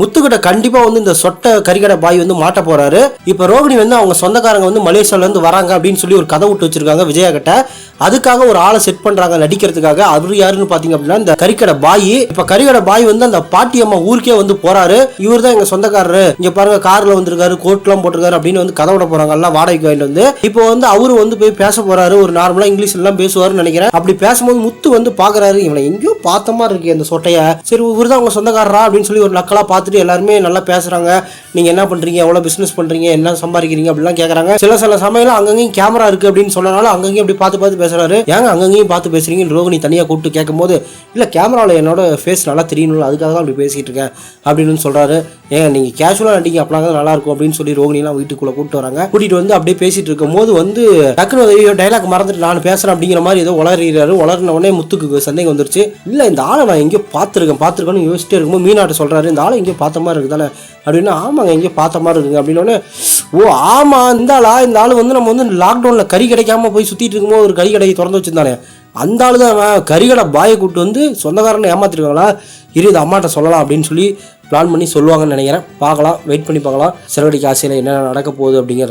முத்துக்கிட்ட கண்டிப்பா வந்து இந்த சொட்டை கறிக்கடை பாய் வந்து மாட்ட போறாரு. இப்ப ரோகிணி வந்து அவங்க சொந்தக்காரங்க வந்து மலேசியால இருந்து வராங்க அப்படின்னு சொல்லி ஒரு கதை விட்டு வச்சிருக்காங்க விஜயா கிட்ட அதுக்காக ஒரு ஆளை செட் பண்றாங்க நடிக்கிறதுக்காக. அவர் யாருன்னு பாத்தீங்க அப்படின்னா இந்த கறிக்கடை பாய். இப்ப கறிக்கடை பாய் வந்து அந்த பாட்டி அம்மா ஊருக்கே வந்து போறாரு. இவர் தான் எங்க சொந்தக்காரரு. இங்க பாருங்க கார்ல வந்திருக்காரு கோட்லாம் போட்டிருக்காரு அப்படின்னு வந்து கதை விட போறாங்க எல்லாம் வாடகைக்கு வாங்கிட்டு வந்து. இப்போ வந்து அவரு வந்து போய் பேச போறாரு. ஒரு நார்மலா இங்கிலீஷ் எல்லாம் பேசுவாருன்னு நினைக்கிறேன். அப்படி பேசும்போது முத்து வந்து பாக்குறாரு. இவனை எங்கேயோ பார்த்த மாதிரி இருக்கு அந்த சொட்டைய. சரி இவர் தான் உங்க சொந்தக்காரரா அப்படின்னு சொல்லி ஒரு நக்கலா பார்த்துட்டு எல்லாருமே நல்லா பேசுறாங்க. நீங்க என்ன பண்றீங்க? எவ்வளவு பிசினஸ் பண்றீங்க? என்ன சம்பாதிக்கிறீங்க? அப்படிலாம் கேக்குறாங்க. சில சில சமயம் அங்கங்கேயும் கேமரா இருக்கு அப்படின்னு சொன்னனால அங்கங்கேயும் அப்படி பார்த்து பார்த்து பேசுறாரு. ஏங்க அங்கங்கேயும் பார்த்து பேசுறீங்க? ரோகிணி தனியா கூப்பிட்டு கேட்கும்போது இல்ல கேமராவில் என்னோட ஃபேஸ் நல்லா தெரியணும்ல அதுக்காக தான் அப்படி பேசிட்டு இருக்கேன் அப்படின்னு சொல்றாரு. ஏங்க நீங்க கேஷுவலா நடிங்க அப்படின்னா நல்லா இருக்கும் அப்படின்னு சொல்லி ரோகிணிலாம் வீட்டுக்குள்ள கூப்பிட்டு வராங்க. கூட்டிட்டு வந்து அப்படியே பேசிட்டு இருக்கும் போது வந்து டக்குனு ஐயோ டைலாக் மறந்துட்டு நான் பேசுறேன் அப்படிங்கிற மாதிரி ஏதோ உளறிறாரு உளறின உடனே முத்துக்கு சந்தேகம் வந்துருச்சு. இல்ல இந்த ஆளை நான் எங்கேயோ பார்த்துருக்கேன் பார்த்துருக்கேன்னு யோசிச்சுட்டே இருக்கும்போது மீனாட்ட சொல்றாரு இந்த ஆளை எங்கேயோ பார்த்த மாதிரி இருக்குதானே? அப்படின்னா ஆமாங்க எங்கேயோ பார்த்த மாதிரி இருக்குங்க அப்படின்னு ஓ ஆமாம் இந்த ஆளா இந்த ஆள் வந்து நம்ம வந்து லாக்டவுனில் கறி கிடைக்காம போய் சுற்றிட்டு இருக்கும்போது ஒரு கறி கடையை திறந்து வச்சுருந்தானே. அந்த ஆள் தான் அவன் கறிகடை பாயை கூப்பிட்டு வந்து சொந்தக்காரனை ஏமாத்திருக்காங்களா? இரு இது அம்மாட்ட சொல்லலாம் அப்படின்னு சொல்லி பிளான் பண்ணி சொல்லுவாங்கன்னு நினைக்கிறேன். பார்க்கலாம் வெயிட் பண்ணி பார்க்கலாம். சிறகடிக்கு ஆசையில் என்ன நடக்க போகுது அப்படிங்கிறத